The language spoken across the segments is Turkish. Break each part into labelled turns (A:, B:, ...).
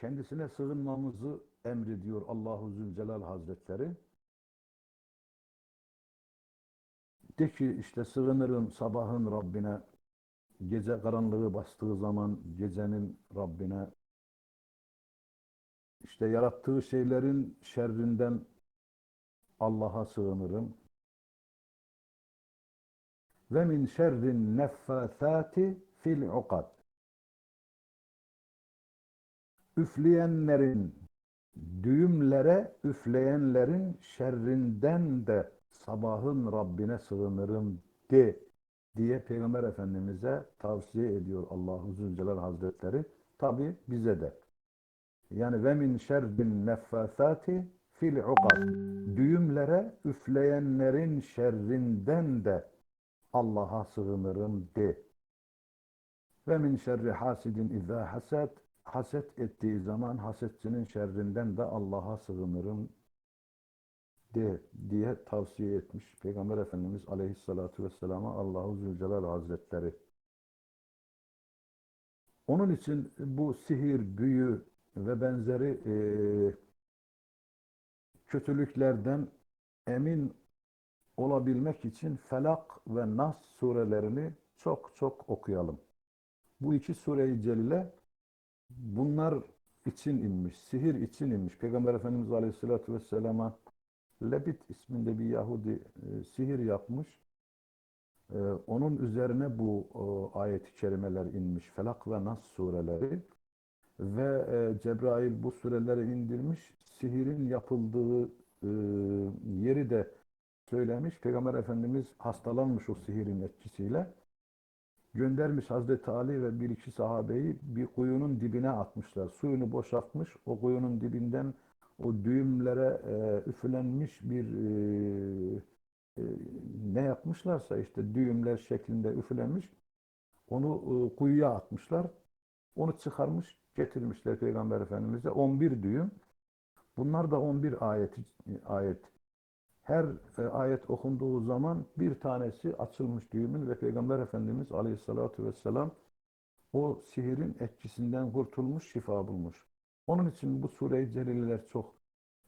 A: kendisine sığınmamızı emrediyor Allahu Zülcelal Hazretleri. De ki işte sığınırım sabahın Rabbine, gece karanlığı bastığı zaman gecenin Rabbine, işte yarattığı şeylerin şerrinden Allah'a sığınırım. Ve min şerrin neffâthâti fil ukad. Üfleyenlerin, düğümlere üfleyenlerin şerrinden de sabahın Rabbine sığınırım de diye Peygamber Efendimiz'e tavsiye ediyor Allahu Zülcelal Hazretleri. Tabi bize de. Yani ve min şerrin neffâthâti fil ukad. Düğümlere üfleyenlerin şerrinden de Allah'a sığınırım de. Ve min şerri hasidin izâ hased. Haset ettiği zaman hasetçinin şerrinden de Allah'a sığınırım de diye tavsiye etmiş Peygamber Efendimiz Aleyhisselatü Vesselam'a Allahu Zülcelal Hazretleri. Onun için bu sihir, büyü ve benzeri e, kötülüklerden emin olabilmek için Felak ve Nas surelerini çok çok okuyalım. Bu iki sure-i celile bunlar için inmiş, sihir için inmiş. Peygamber Efendimiz Aleyhisselatü Vesselam'a Lebit isminde bir Yahudi e, sihir yapmış. E, onun üzerine bu e, ayet-i kerimeler inmiş. Felak ve Nas sureleri. Ve e, Cebrail bu sureleri indirmiş. Sihirin yapıldığı e, yeri de söylemiş. Peygamber Efendimiz hastalanmış o sihirin etkisiyle. Göndermiş Hazreti Ali ve bir iki sahabeyi bir kuyunun dibine atmışlar. Suyunu boşaltmış. O kuyunun dibinden o düğümlere e, üflenmiş bir e, e, ne yapmışlarsa işte düğümler şeklinde üflenmiş. Onu e, kuyuya atmışlar. Onu çıkarmış, getirmişler Peygamber Efendimiz'e. 11 düğüm. Bunlar da 11 ayet. ayet. Her e, ayet okunduğu zaman bir tanesi açılmış düğümün ve Peygamber Efendimiz Aleyhisselatü Vesselam o sihirin etkisinden kurtulmuş, şifa bulmuş. Onun için bu sure-i çok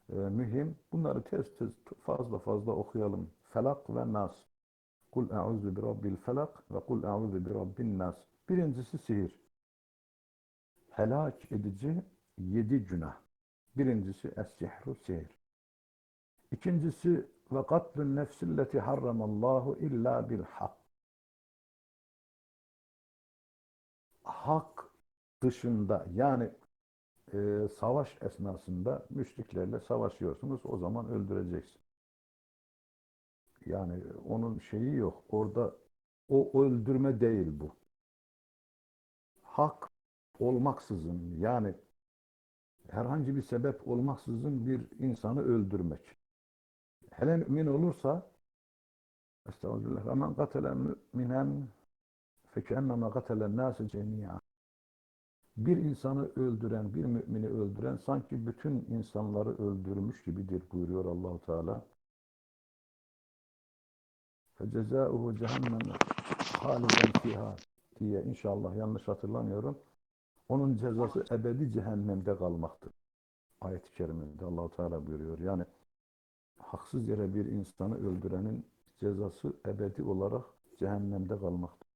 A: e, mühim. Bunları tez tez fazla fazla okuyalım. Felak ve Nas. Kul e'udhu bi rabbil felak ve kul e'udhu bi rabbin nas. Birincisi sihir. Helak edici yedi günah. Birincisi es-sihru sihir. İkincisi ve katlun nefsilleti harramallahu illa bil hak. Hak dışında yani e, savaş esnasında müşriklerle savaşıyorsunuz. O zaman öldüreceksin. Yani onun şeyi yok. Orada o öldürme değil bu. Hak olmaksızın yani herhangi bir sebep olmaksızın bir insanı öldürmek. Hele mümin olursa Estağfirullah. Ve men katele müminen fekenneme katelen nâse cemî'a. Bir insanı öldüren, bir mümini öldüren sanki bütün insanları öldürmüş gibidir buyuruyor Allahu Teala. Fecezaohu cehennem haliden fiha diye inşallah yanlış hatırlamıyorum. Onun cezası ebedi cehennemde kalmaktır. Ayet-i kerimede Allahu Teala buyuruyor. Yani haksız yere bir insanı öldürenin cezası ebedi olarak cehennemde kalmaktır.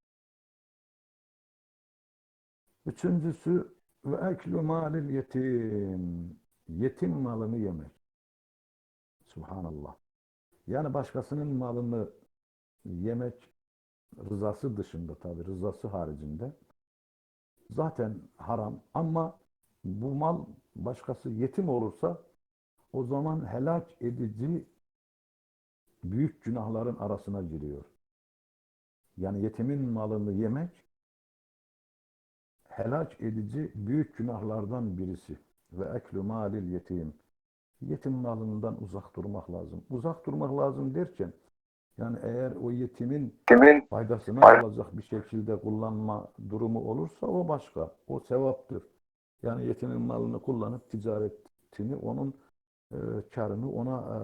A: Üçüncüsü ve eklu malil yetim. Yetim malını yemek. Subhanallah. Yani başkasının malını yemek rızası dışında tabi rızası haricinde zaten haram ama bu mal başkası yetim olursa o zaman helak edici büyük günahların arasına giriyor. Yani yetimin malını yemek helak edici büyük günahlardan birisi. Ve eklu malil yetim. Yetim malından uzak durmak lazım. Uzak durmak lazım derken yani eğer o yetimin
B: Kimin?
A: faydasına olacak bir şekilde kullanma durumu olursa o başka. O sevaptır. Yani yetimin malını kullanıp ticaretini onun e, karını ona e,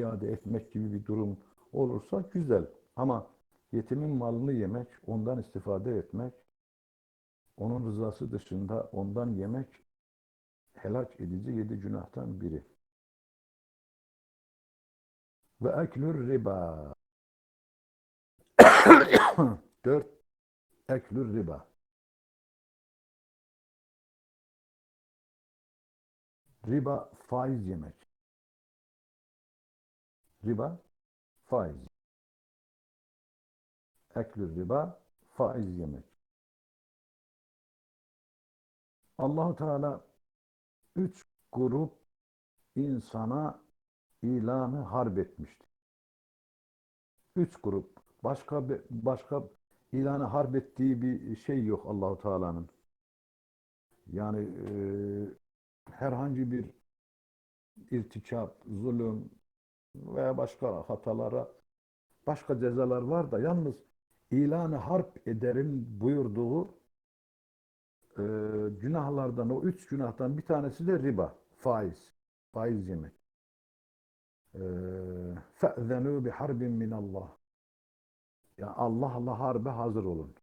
A: iade etmek gibi bir durum olursa güzel. Ama yetimin malını yemek, ondan istifade etmek Onun rızası dışında ondan yemek helak edici yedi günahtan biri. Ve eklür riba. Dört, eklür riba. Riba faiz yemek. Riba faiz. Eklür riba faiz yemek. Allahu Teala üç grup insana ilanı harp etmişti. Üç grup. Başka başka ilanı harp ettiği bir şey yok Allahu Teala'nın. Yani e, herhangi bir irtikap, zulüm veya başka hatalara başka cezalar var da yalnız ilanı harp ederim buyurduğu e, günahlardan o üç günahtan bir tanesi de riba, faiz, faiz yemek. فَأْذَنُوا بِحَرْبٍ مِنَ اللّٰهِ Yani Allah'la harbe hazır olun.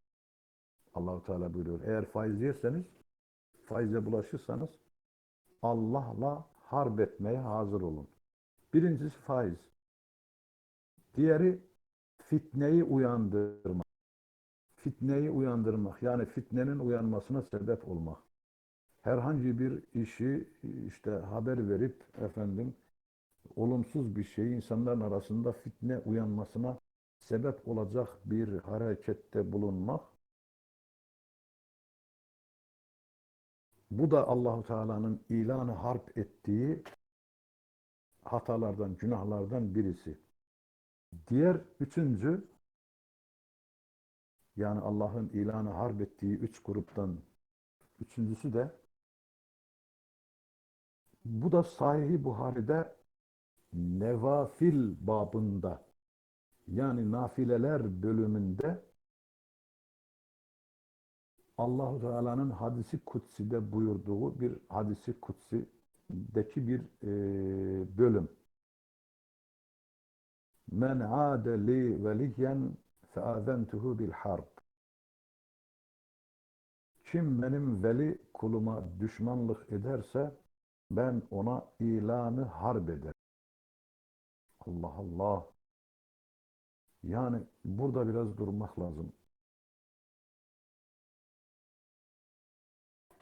A: Allahu Teala buyuruyor. Eğer faiz yerseniz, faize bulaşırsanız Allah'la harp etmeye hazır olun. Birincisi faiz. Diğeri fitneyi uyandırmak. Fitneyi uyandırmak. Yani fitnenin uyanmasına sebep olmak. Herhangi bir işi işte haber verip efendim olumsuz bir şeyi insanların arasında fitne uyanmasına sebep olacak bir harekette bulunmak. Bu da Allahu Teala'nın ilanı harp ettiği hatalardan, günahlardan birisi. Diğer üçüncü yani Allah'ın ilanı harp ettiği üç gruptan üçüncüsü de bu da Sahih-i Buhari'de nevafil babında yani nafileler bölümünde Allahu Teala'nın hadisi kutsi'de buyurduğu bir hadisi kutsi'deki bir e, bölüm. Men ade li veliyen feazentuhu bil harb. Kim benim veli kuluma düşmanlık ederse ben ona ilanı harp ederim. Allah Allah. Yani burada biraz durmak lazım.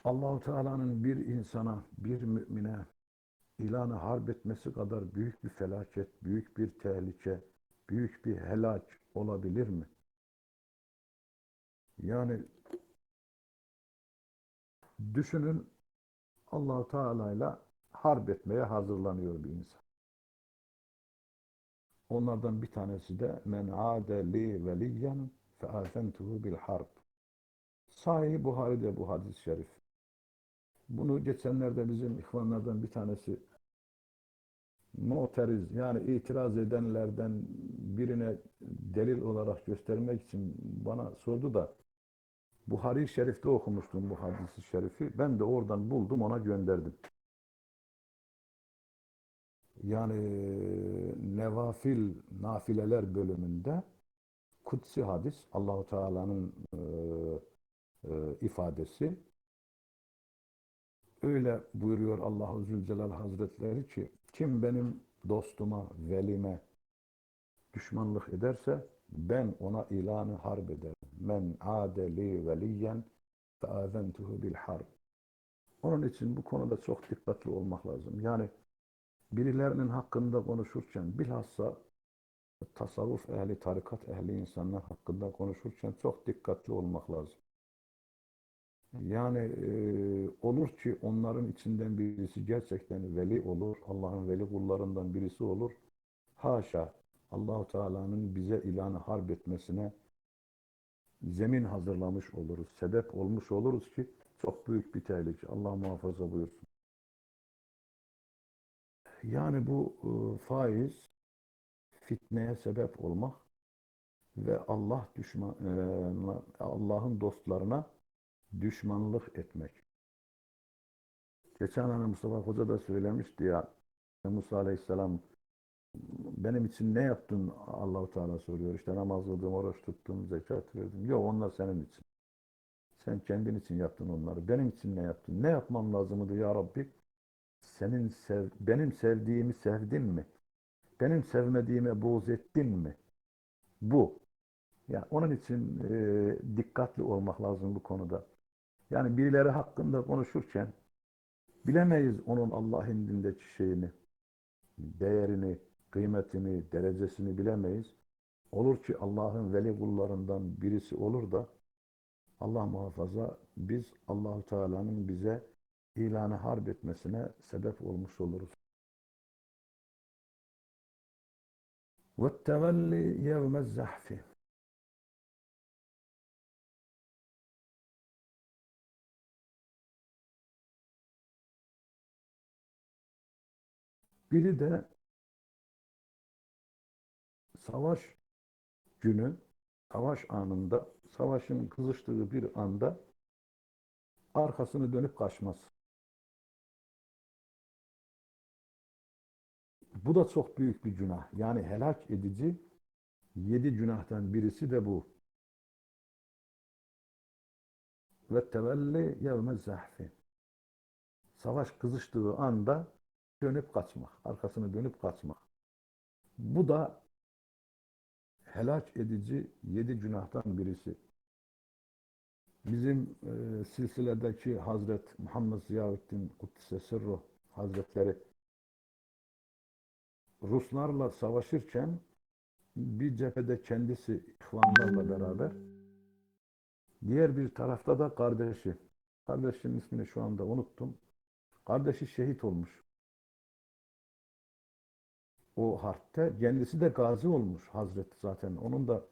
A: Allahu Teala'nın bir insana, bir mümine ilanı harp etmesi kadar büyük bir felaket, büyük bir tehlike, büyük bir helak olabilir mi? Yani düşünün Allahu Teala ile harp etmeye hazırlanıyor bir insan. Onlardan bir tanesi de men ade li veliyen fe bil harp. Sahih Buhari'de bu hadis-i şerif. Bunu geçenlerde bizim ihvanlardan bir tanesi muteriz yani itiraz edenlerden birine delil olarak göstermek için bana sordu da Buhari Şerif'te okumuştum bu hadisi şerifi. Ben de oradan buldum ona gönderdim. Yani nevafil nafileler bölümünde kutsi hadis Allahu Teala'nın e, e, ifadesi öyle buyuruyor Allahu Zülcelal Hazretleri ki kim benim dostuma, velime düşmanlık ederse ben ona ilanı harp ederim. Men adeli veliyen feazentuhu bil harb. Onun için bu konuda çok dikkatli olmak lazım. Yani birilerinin hakkında konuşurken bilhassa tasavvuf ehli, tarikat ehli insanlar hakkında konuşurken çok dikkatli olmak lazım. Yani e, olur ki onların içinden birisi gerçekten veli olur, Allah'ın veli kullarından birisi olur. Haşa, Allahu Teala'nın bize ilanı harp etmesine zemin hazırlamış oluruz, sebep olmuş oluruz ki çok büyük bir tehlike. Allah muhafaza buyursun. Yani bu e, faiz fitneye sebep olmak ve Allah düşman e, Allah'ın dostlarına düşmanlık etmek. Geçen hani Mustafa Hoca da söylemişti ya Musa Aleyhisselam benim için ne yaptın Allahu Teala soruyor. İşte namaz kıldım, oruç tuttum, zekat verdim. Yok onlar senin için. Sen kendin için yaptın onları. Benim için ne yaptın? Ne yapmam lazımdı ya Rabbi? Senin sev, benim sevdiğimi sevdin mi? Benim sevmediğime buğz ettin mi? Bu. Yani onun için e, dikkatli olmak lazım bu konuda. Yani birileri hakkında konuşurken bilemeyiz onun Allah indindeki şeyini, değerini, kıymetini, derecesini bilemeyiz. Olur ki Allah'ın veli kullarından birisi olur da Allah muhafaza biz Allahu Teala'nın bize ilanı harp etmesine sebep olmuş oluruz. وَالتَّوَلِّ يَوْمَ الزَّحْفِ Biri de savaş günü, savaş anında, savaşın kızıştığı bir anda arkasını dönüp kaçmaz. Bu da çok büyük bir günah. Yani helak edici yedi günahtan birisi de bu. Ve tevelli yevme zahfi. Savaş kızıştığı anda dönüp kaçmak, arkasını dönüp kaçmak. Bu da helak edici yedi günahtan birisi. Bizim e, silsiledeki Hazret Muhammed Ziyavettin Kuddise Sırruh Hazretleri Ruslarla savaşırken bir cephede kendisi ihvanlarla beraber diğer bir tarafta da kardeşi. Kardeşinin ismini şu anda unuttum. Kardeşi şehit olmuş. O harpte. Kendisi de gazi olmuş Hazreti zaten. Onun da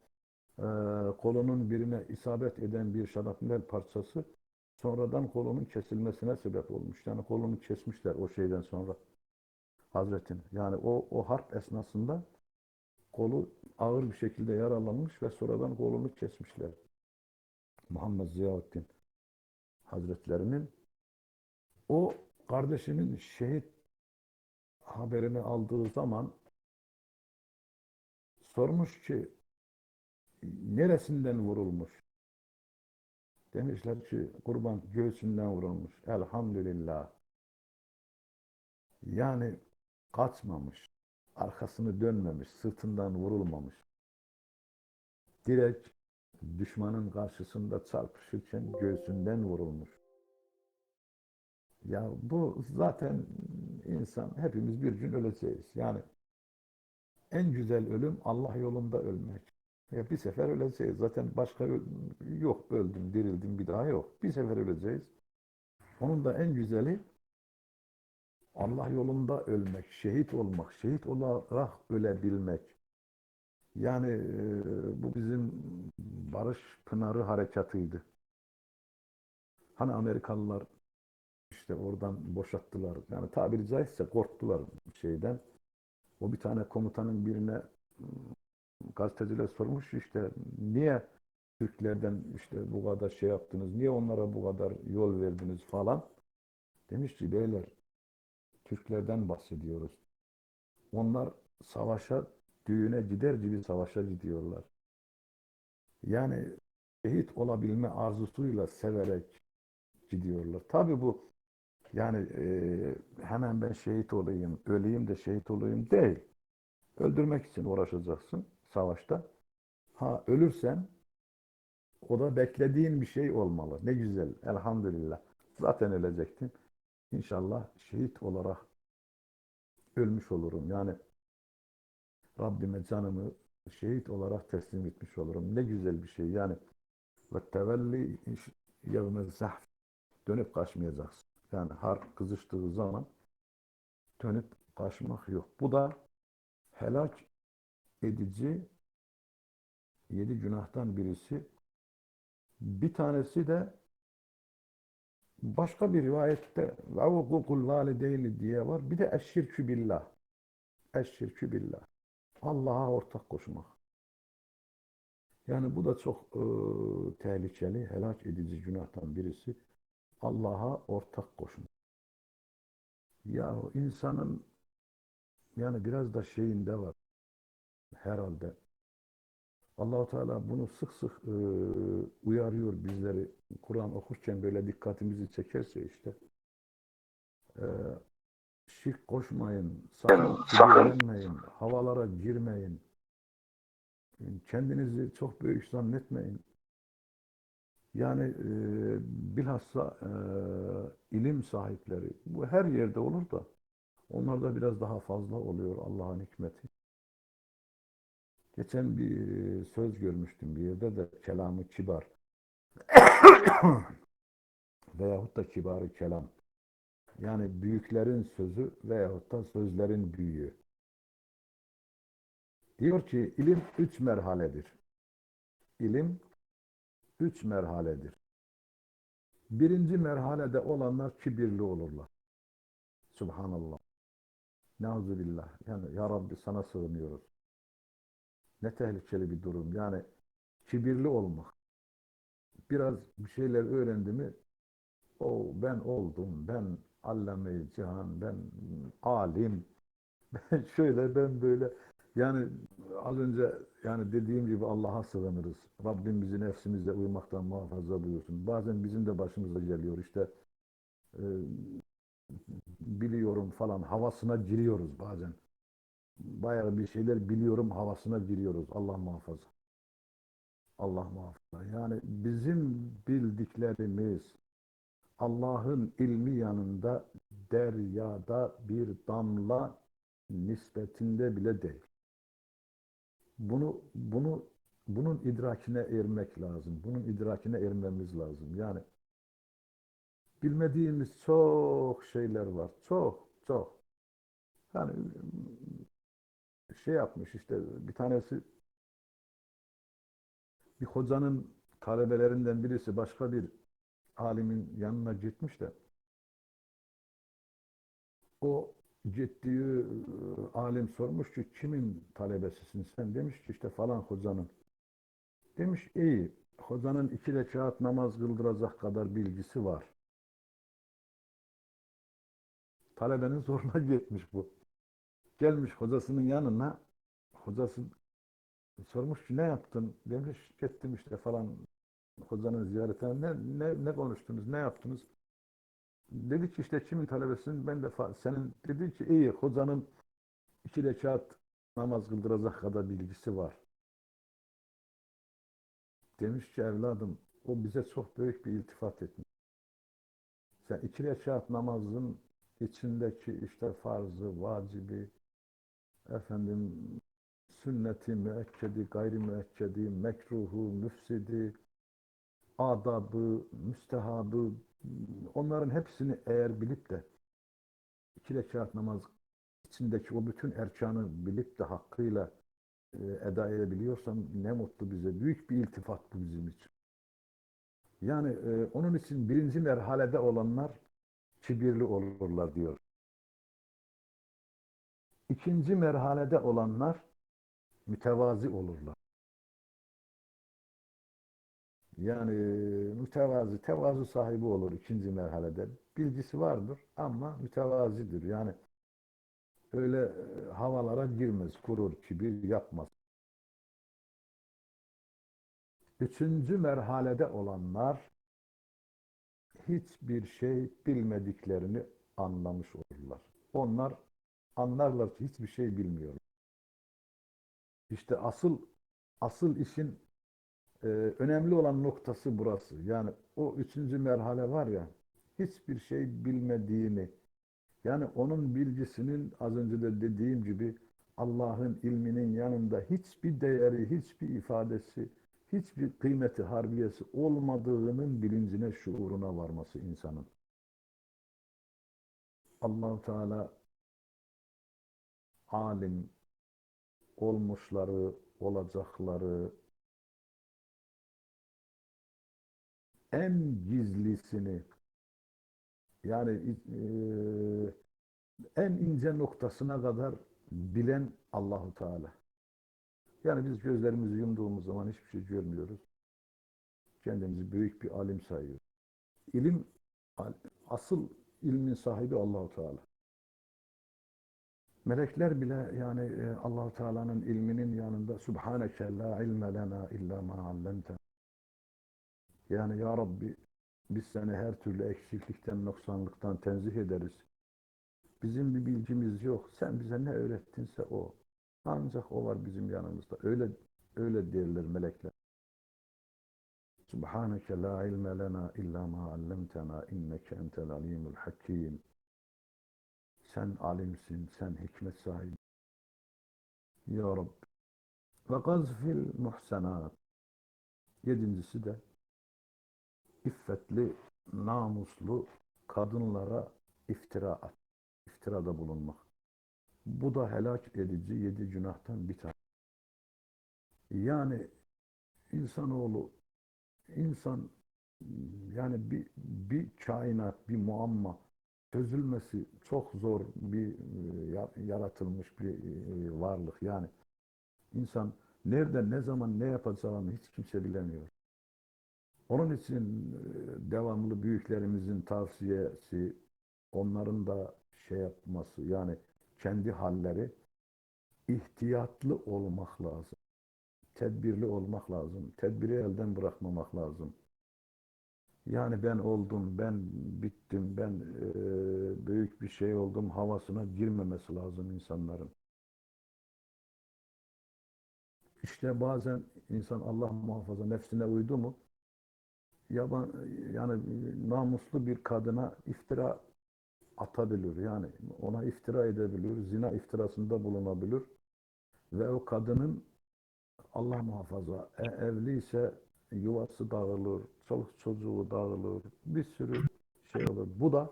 A: e, kolunun birine isabet eden bir şarapnel parçası sonradan kolunun kesilmesine sebep olmuş. Yani kolunu kesmişler o şeyden sonra. Hazretin. Yani o, o harp esnasında kolu ağır bir şekilde yaralanmış ve sonradan kolunu kesmişler. Muhammed Ziyaüddin Hazretlerinin o kardeşinin şehit haberini aldığı zaman sormuş ki neresinden vurulmuş? Demişler ki kurban göğsünden vurulmuş. Elhamdülillah. Yani kaçmamış, arkasını dönmemiş, sırtından vurulmamış. Direkt düşmanın karşısında çarpışırken göğsünden vurulmuş. Ya bu zaten insan, hepimiz bir gün öleceğiz. Yani en güzel ölüm Allah yolunda ölmek. Ya bir sefer öleceğiz. Zaten başka yok öldüm, dirildim bir daha yok. Bir sefer öleceğiz. Onun da en güzeli Allah yolunda ölmek, şehit olmak, şehit olarak ölebilmek. Yani e, bu bizim Barış Pınarı harekatıydı. Hani Amerikalılar işte oradan boşalttılar. Yani tabiri caizse korktular şeyden. O bir tane komutanın birine gazeteciler sormuş işte niye Türklerden işte bu kadar şey yaptınız, niye onlara bu kadar yol verdiniz falan. Demiş ki beyler Türklerden bahsediyoruz. Onlar savaşa, düğüne gider gibi savaşa gidiyorlar. Yani şehit olabilme arzusuyla severek gidiyorlar. Tabii bu yani e, hemen ben şehit olayım, öleyim de şehit olayım değil. Öldürmek için uğraşacaksın savaşta. Ha ölürsen o da beklediğin bir şey olmalı. Ne güzel. Elhamdülillah. Zaten ölecektin. İnşallah şehit olarak ölmüş olurum. Yani Rabbime canımı şehit olarak teslim etmiş olurum. Ne güzel bir şey. Yani ve tevelli yevme zahf dönüp kaçmayacaksın. Yani harp kızıştığı zaman dönüp kaçmak yok. Bu da helak edici yedi günahtan birisi. Bir tanesi de başka bir rivayette ve hukukul valideyni diye var. Bir de eşşirkü billah. Eşşirkü billah. Allah'a ortak koşmak. Yani bu da çok e, tehlikeli, helak edici günahtan birisi. Allah'a ortak koşmak. Ya insanın yani biraz da şeyinde var herhalde Allahu Teala bunu sık sık e, uyarıyor bizleri. Kur'an okurken böyle dikkatimizi çekerse işte e, şirk koşmayın, sakın kibirlenmeyin, havalara girmeyin, kendinizi çok büyük zannetmeyin. Yani e, bilhassa e, ilim sahipleri, bu her yerde olur da onlarda biraz daha fazla oluyor Allah'ın hikmeti. Geçen bir söz görmüştüm bir yerde de kelamı kibar veyahut da kibarı kelam. Yani büyüklerin sözü veyahut da sözlerin büyüğü. Diyor ki ilim üç merhaledir. İlim üç merhaledir. Birinci merhalede olanlar kibirli olurlar. Subhanallah. Neuzubillah. Yani ya Rabbi sana sığınıyoruz. Ne tehlikeli bir durum. Yani kibirli olmak. Biraz bir şeyler öğrendi mi o ben oldum, ben allame cihan, ben alim, ben şöyle, ben böyle. Yani az önce yani dediğim gibi Allah'a sığınırız. Rabbim bizi nefsimizle uymaktan muhafaza buyursun. Bazen bizim de başımıza geliyor işte e, biliyorum falan havasına giriyoruz bazen. Bayağı bir şeyler biliyorum havasına giriyoruz. Allah muhafaza. Allah muhafaza. Yani bizim bildiklerimiz Allah'ın ilmi yanında deryada bir damla nispetinde bile değil. Bunu bunu bunun idrakine ermek lazım. Bunun idrakine ermemiz lazım. Yani bilmediğimiz çok şeyler var. Çok, çok. Yani şey yapmış işte bir tanesi bir hocanın talebelerinden birisi başka bir alimin yanına gitmiş de o gittiği alim sormuş ki kimin talebesisin sen? Demiş ki işte falan hocanın. Demiş iyi. Hocanın iki rekat namaz kıldıracak kadar bilgisi var. Talebenin zoruna gitmiş bu. Gelmiş hocasının yanına. Hocası sormuş ki ne yaptın? Demiş gittim işte falan hocanın ziyaretine. Ne, ne, ne konuştunuz? Ne yaptınız? Dedi ki işte kimin talebesin? Ben de senin dedi ki iyi hocanın iki rekat namaz kıldıracak kadar bilgisi var. Demiş ki evladım o bize çok büyük bir iltifat etmiş. Sen iki rekat namazın içindeki işte farzı, vacibi, efendim sünneti, müekkedi, gayri müekkedi, mekruhu, müfsidi, adabı, müstehabı, onların hepsini eğer bilip de iki rekat namaz içindeki o bütün erkanı bilip de hakkıyla e, eda edebiliyorsam ne mutlu bize. Büyük bir iltifat bu bizim için. Yani e, onun için birinci merhalede olanlar kibirli olurlar diyor. İkinci merhalede olanlar mütevazi olurlar. Yani mütevazi, tevazu sahibi olur ikinci merhalede. Bilgisi vardır ama mütevazidir. Yani öyle e, havalara girmez, kurur, kibir yapmaz. Üçüncü merhalede olanlar hiçbir şey bilmediklerini anlamış olurlar. Onlar anlarlar ki hiçbir şey bilmiyorlar. İşte asıl asıl işin e, önemli olan noktası burası. Yani o üçüncü merhale var ya hiçbir şey bilmediğini yani onun bilgisinin az önce de dediğim gibi Allah'ın ilminin yanında hiçbir değeri, hiçbir ifadesi, hiçbir kıymeti harbiyesi olmadığının bilincine, şuuruna varması insanın. Allahu Teala alim olmuşları, olacakları, en gizlisini yani e, en ince noktasına kadar bilen Allahu Teala. Yani biz gözlerimizi yumduğumuz zaman hiçbir şey görmüyoruz. Kendimizi büyük bir alim sayıyoruz. İlim, asıl ilmin sahibi Allahu Teala. Melekler bile yani e, Allah Teala'nın ilminin yanında Subhaneke la ilme lena illa ma allamtena. Yani ya Rabbi biz seni her türlü eksiklikten, noksanlıktan tenzih ederiz. Bizim bir bilgimiz yok. Sen bize ne öğrettinse o. Ancak o var bizim yanımızda. Öyle öyle derler melekler. Subhaneke la ilme lena illa ma allamtena inneke entel alimul hakim. Sen alimsin, sen hikmet sahibi. Ya Rabbi. Ve gazfil muhsenat. Yedincisi de iffetli, namuslu kadınlara iftira at. İftirada bulunmak. Bu da helak edici yedi günahtan bir tane. Yani insanoğlu, insan yani bir, bir kainat, bir muamma çözülmesi çok zor bir e, ya- yaratılmış bir e, varlık. Yani insan nerede, ne zaman, ne yapacağını hiç kimse bilemiyor. Onun için e, devamlı büyüklerimizin tavsiyesi, onların da şey yapması, yani kendi halleri ihtiyatlı olmak lazım. Tedbirli olmak lazım. Tedbiri elden bırakmamak lazım. Yani ben oldum, ben bittim, ben e, büyük bir şey oldum havasına girmemesi lazım insanların. İşte bazen insan Allah muhafaza nefsine uydu mu yaban, yani namuslu bir kadına iftira atabilir. Yani ona iftira edebilir, zina iftirasında bulunabilir ve o kadının Allah muhafaza e, evliyse yuvası dağılır, çoluk çocuğu dağılır, bir sürü şey olur. Bu da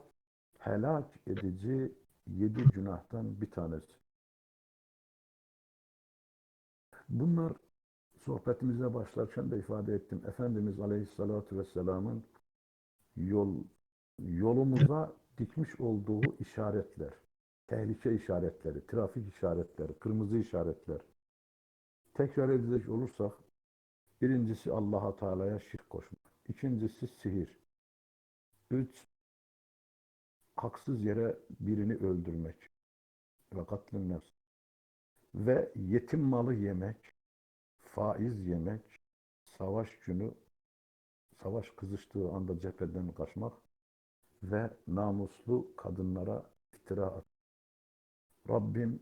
A: helak edici yedi günahtan bir tanesi. Bunlar sohbetimize başlarken de ifade ettim. Efendimiz Aleyhisselatü Vesselam'ın yol, yolumuza dikmiş olduğu işaretler, tehlike işaretleri, trafik işaretleri, kırmızı işaretler. Tekrar edecek olursak, birincisi Allah'a Teala'ya şirk koşmak. İkincisi sihir. Üç, haksız yere birini öldürmek ve katlın nefs. Ve yetim malı yemek, faiz yemek, savaş günü, savaş kızıştığı anda cepheden kaçmak ve namuslu kadınlara iftira. Rabbim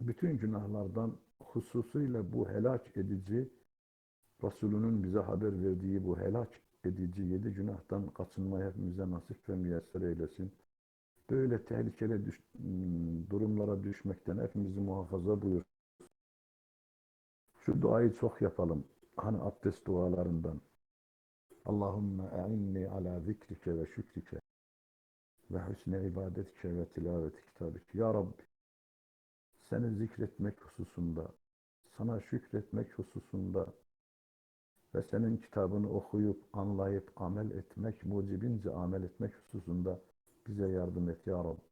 A: bütün günahlardan hususuyla bu helak edici, Resulünün bize haber verdiği bu helak edici yedi günahtan kaçınmayı hepimize nasip ve müyesser eylesin. Böyle tehlikeli düş- ım, durumlara düşmekten hepimizi muhafaza buyur. Şu duayı çok yapalım. Hani abdest dualarından. Allahümme e'inni ala zikrike ve şükrike ve husne ibadetike ve tilaveti kitabik. Ya Rabbi seni zikretmek hususunda, sana şükretmek hususunda ve senin kitabını okuyup, anlayıp, amel etmek, mucibince amel etmek hususunda bize yardım et ya Rabbi.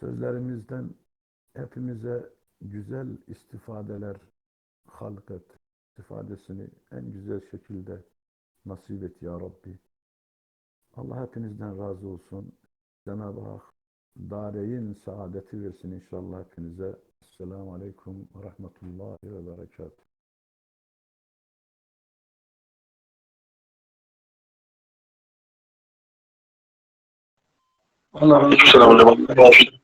A: Sözlerimizden hepimize güzel istifadeler halk et. İstifadesini en güzel şekilde nasip et ya Rabbi. Allah hepinizden razı olsun. Cenab-ı Hak dareyin saadeti versin inşallah hepinize. Esselamu Aleyküm ve Rahmetullahi ve Berekatuhu.
B: Allah razı olsun.